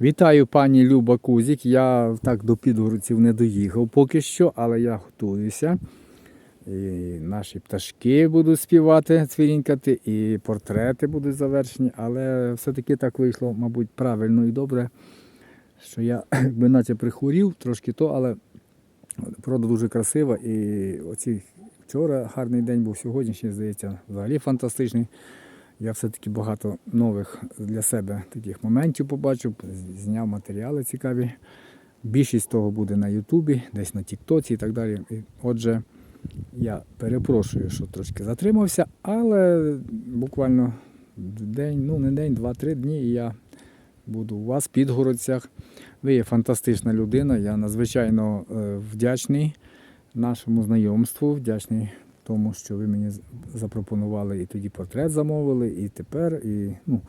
Вітаю пані Люба Кузік. Я так до підгородців не доїхав поки що, але я готуюся. І наші пташки будуть співати, цвірінькати, і портрети будуть завершені, але все-таки так вийшло, мабуть, правильно і добре, що я якби наче прихворів трошки то, але природа дуже красива. І оці вчора гарний день був, сьогоднішній, здається, взагалі фантастичний. Я все-таки багато нових для себе таких моментів побачив, зняв матеріали цікаві. Більшість того буде на Ютубі, десь на Тіктоці і так далі. І Отже, я перепрошую, що трошки затримався, але буквально день, ну не день, два-три дні, і я буду у вас в Підгородцях. Ви є фантастична людина. Я надзвичайно е, вдячний нашому знайомству, вдячний тому, що ви мені запропонували і тоді портрет замовили, і тепер, і ну,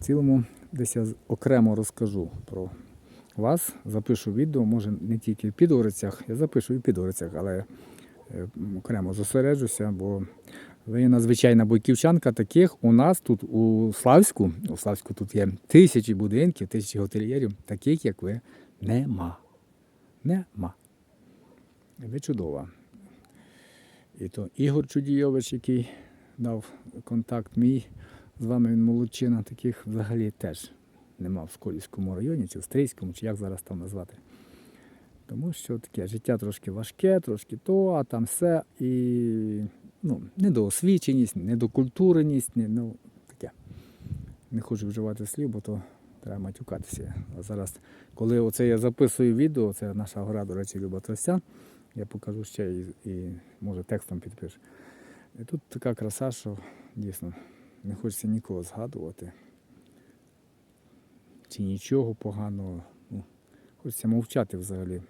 в цілому десь я окремо розкажу про вас, запишу відео, може не тільки в Підгорицях, я запишу і в Підгорицях, але е, окремо зосереджуся, бо ви надзвичайна бойківчанка. Таких у нас тут у Славську, у Славську тут є тисячі будинків, тисячі готельєрів, таких як ви, нема. Нема. Ви чудова. І то Ігор Чудійович, який дав контакт мій, з вами він молодчина, таких взагалі теж нема в Сколівському районі, чи в Стрийському, чи як зараз там назвати. Тому що таке життя трошки важке, трошки то, а там все. І ну, недоосвіченість, недокультуреність, не, ну, таке. Не хочу вживати слів, бо то треба матюкатися. А зараз, коли оце я записую відео, це наша гора, до речі, Люба Тростян, я покажу ще і, і може текстом підпишу. І тут така краса, що дійсно не хочеться нікого згадувати. Чи нічого поганого. Ну, хочеться мовчати взагалі.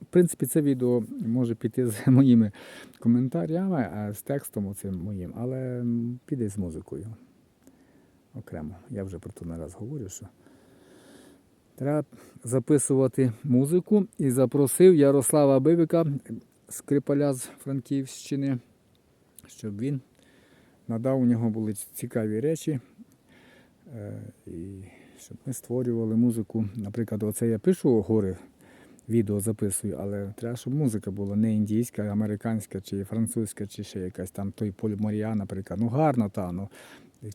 В принципі- це відео може піти з моїми коментарями, а з текстом оцим моїм, але піде з музикою. Окремо. Я вже про це не раз говорю, що треба записувати музику і запросив Ярослава Бибика, скрипаля з Франківщини, щоб він надав у нього були цікаві речі. е, І щоб ми створювали музику. Наприклад, оце я пишу гори, відео записую, але треба, щоб музика була не індійська, а американська, чи французька, чи ще якась там той Поль Моріа, наприклад. Ну гарно та, ну,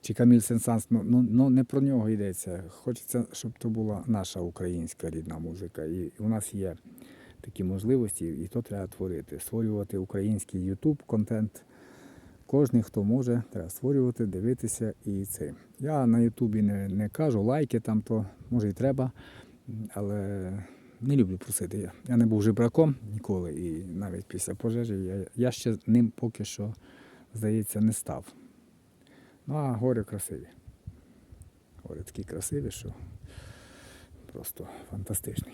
чи Каміль Сенсанс, ну, ну, ну не про нього йдеться. Хочеться, щоб то була наша українська рідна музика. І у нас є такі можливості, і то треба творити. Створювати український YouTube контент. Кожен, хто може, треба створювати, дивитися і це. Я на Ютубі не, не кажу лайки там, то може і треба, але не люблю просити. Я, я не був жебраком ніколи, і навіть після пожежі я, я ще ним поки що, здається, не став. Ну, а гори красиві. Гори такі красиві, що просто фантастичні.